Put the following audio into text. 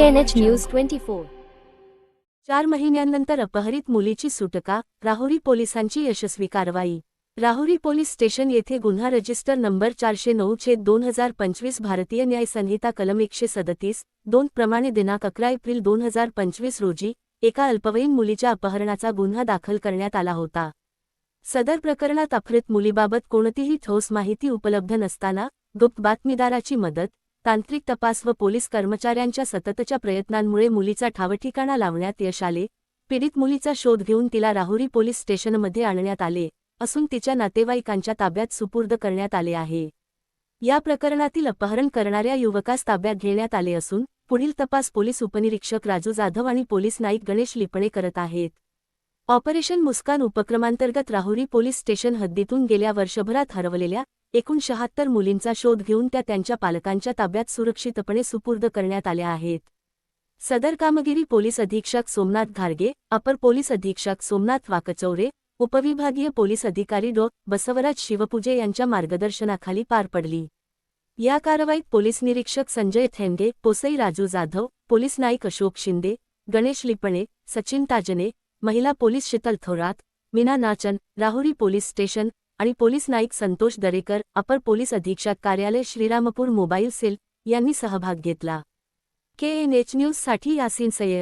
एएनएच news twenty four चार महिन्यांनंतर अपहरित मुलीची सुटका राहुरी पोलिसांची यशस्वी कारवाई. राहुरी पोलीस स्टेशन येथे गुन्हा रजिस्टर नंबर चारशे नऊ छेद दोन हजार पंचवीस भारतीय न्याय संहिता कलम एकशे सदतीस दोन प्रमाणे दिनांक अकरा एप्रिल दोन हजार पंचवीस रोजी एका अल्पवयीन मुलीच्या अपहरणाचा गुन्हा दाखल करण्यात आला होता. सदर प्रकरणात अपहृत मुलीबाबत कोणतीही ठोस माहिती उपलब्ध नसताना गुप्त बातमीदाराची मदत तांत्रिक तपास व पोलीस कर्मचाऱ्यांच्या सततच्या प्रयत्नांमुळे मुलीचा ठावठिकाणा लावण्यात यश आले. पीडित मुलीचा शोध घेऊन तिला राहुरी पोलीस स्टेशनमध्ये आणण्यात आले असून तिच्या नातेवाईकांच्या ताब्यात सुपूर्द करण्यात आले आहे. या प्रकरणातील अपहरण करणाऱ्या युवकास ताब्यात घेण्यात आले असून पुढील तपास पोलीस उपनिरीक्षक राजू जाधव आणि पोलीस नाईक गणेश लिपणे करत आहेत. ऑपरेशन मुस्कान उपक्रमांतर्गत राहुरी पोलीस स्टेशन हद्दीतून गेल्या वर्षभरात हरवलेल्या एकूण शहात्तर मुलींचा शोध घेऊन त्या त्यांच्या पालकांच्या ताब्यात सुरक्षितपणे सुपूर्द करण्यात आल्या आहेत. सदर कामगिरी पोलीस अधीक्षक सोमनाथ घारगे अपर पोलीस अधीक्षक सोमनाथ वाकचौरे उपविभागीय पोलीस अधिकारी डॉ. बसवराज शिवपूजे यांच्या मार्गदर्शनाखाली पार पडली. या कारवाईत पोलीस निरीक्षक संजय थेंडे पोसई राजू जाधव पोलीस नाईक अशोक शिंदे गणेश लिपणे सचिन ताजने महिला police Sheetal Thorat Meena Nachan Rahuri police station आणि पोलीस नाईक संतोष दरेकर अपर पोलीस अधीक्षक कार्यालय श्रीरामपूर मोबाईल सेल यांनी सहभाग घेतला. के एन एच न्यूजसाठी यासीन सय्यद.